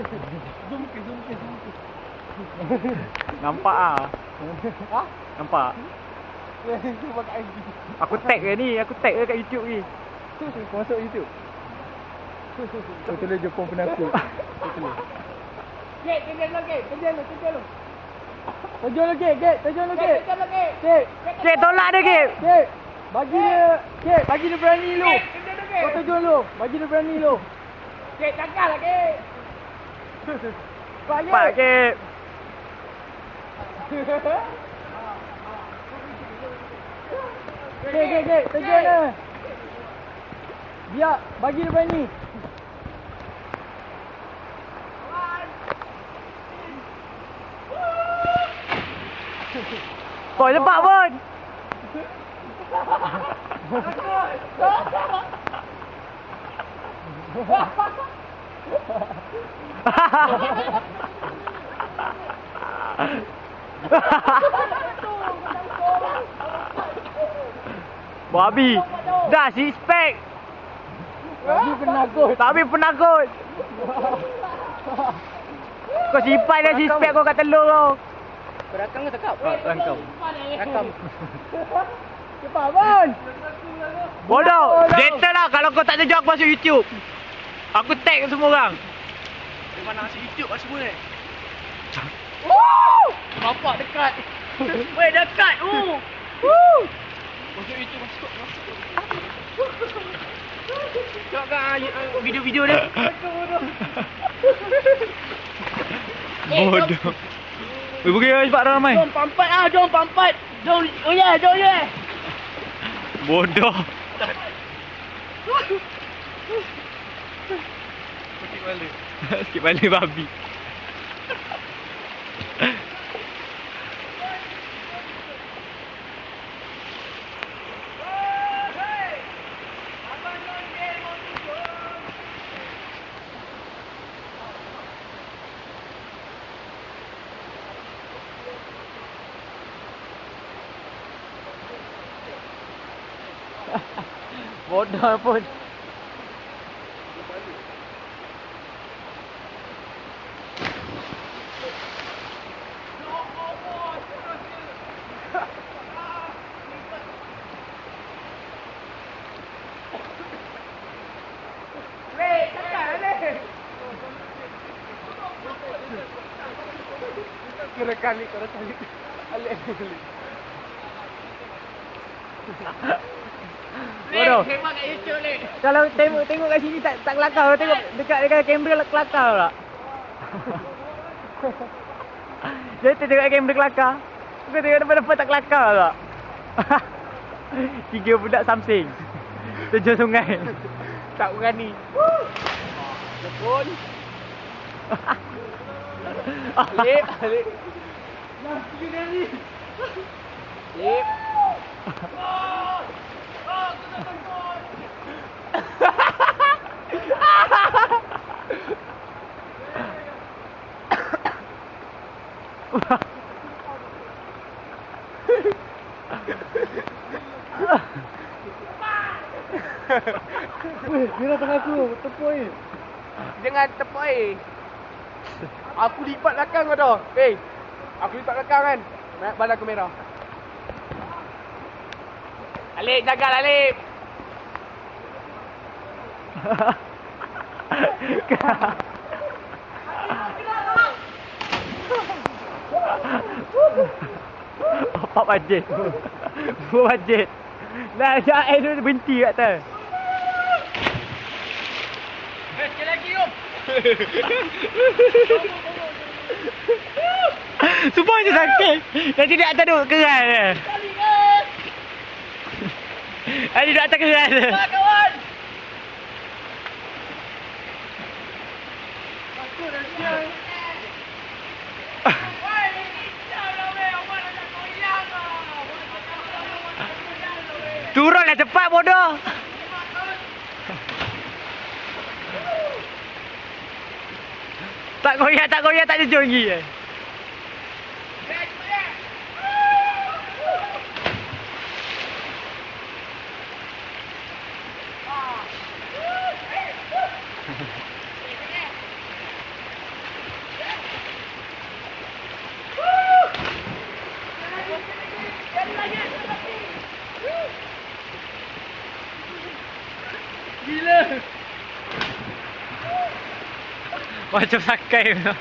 Zoom ke, zoom ke, zoom ke. Nampak ah. Ha? Nampak. Aku tag ke ni, aku tag ke kat YouTube ni. Masuk YouTube. Kau tulis Jepun penakut. Kau tulis. Gek, kerja lu, Gek. Kerja lu, kerja lu. Kerja lu, Gek. Gek, kerja lu, Gek. Kerja lu, Gek. Gek. Cik tolak dia ke? Gek. Bagi dia. Gek, bagi dia berani lu. Kau terjun lu. Bagi dia berani lu. Gek, cakap lah, Gek. Pak, Pak ke? Gek, Gek, Gek. Terjun lah. Biar, bagi dia berani. Kau lepak pun. Babi. Dah si spek. Bagi penakut. Tapi penakut. Kau simpan dah si spek kau kat telur kau. Berakam ke cakap? Rangkam. Rakam. Cepat, Abang. Bodoh. Gentle lah kalau kau tak ada job masuk YouTube. Aku tag semua orang. Dia mana masuk YouTube lah semua ni. Bapak dekat. Weh dekat tu. Masuk YouTube masuk. masuk. Tengok kan ah, video-video dia. Bodoh. Weh pergi cepat ramai. Jom pampat ah, jom pampat. Jom, oh yeah, jom yeah. Bodoh. Sikit balik. Sikit balik babi. Bodoh pun. Kira kali, kira kali. Alik kali. Bodoh. Tembak kat YouTube ni. Kalau tengok tengok kat sini tak tak kelakar, tengok dekat dekat kamera kelakar pula. Jadi tu tengok kamera kelakar. Aku tengok depan-depan tak kelakar pula. Tiga budak Samsing. Terjun sungai. Tak berani. Telepon. Alip, Alip. Nah, tiga kali. Alip. Weh, dia datang aku, tepoi. Jangan tepoi. Aku lipat belakang kau dah. Eh, aku lipat belakang kan. Nak balas kamera. Alik, jaga Alik. Bapak bajet. Bapak bajet. Dah ajak air tu berhenti kat atas. Eh, sekali lagi jom. Semua je sakit. Nanti dia atas duduk keras. Nanti duduk atas keras kawan. Turunlah cepat bodoh. Tak goyah, tak goyah, tak jujur lagi eh. Ôi chụp sắc cây nữa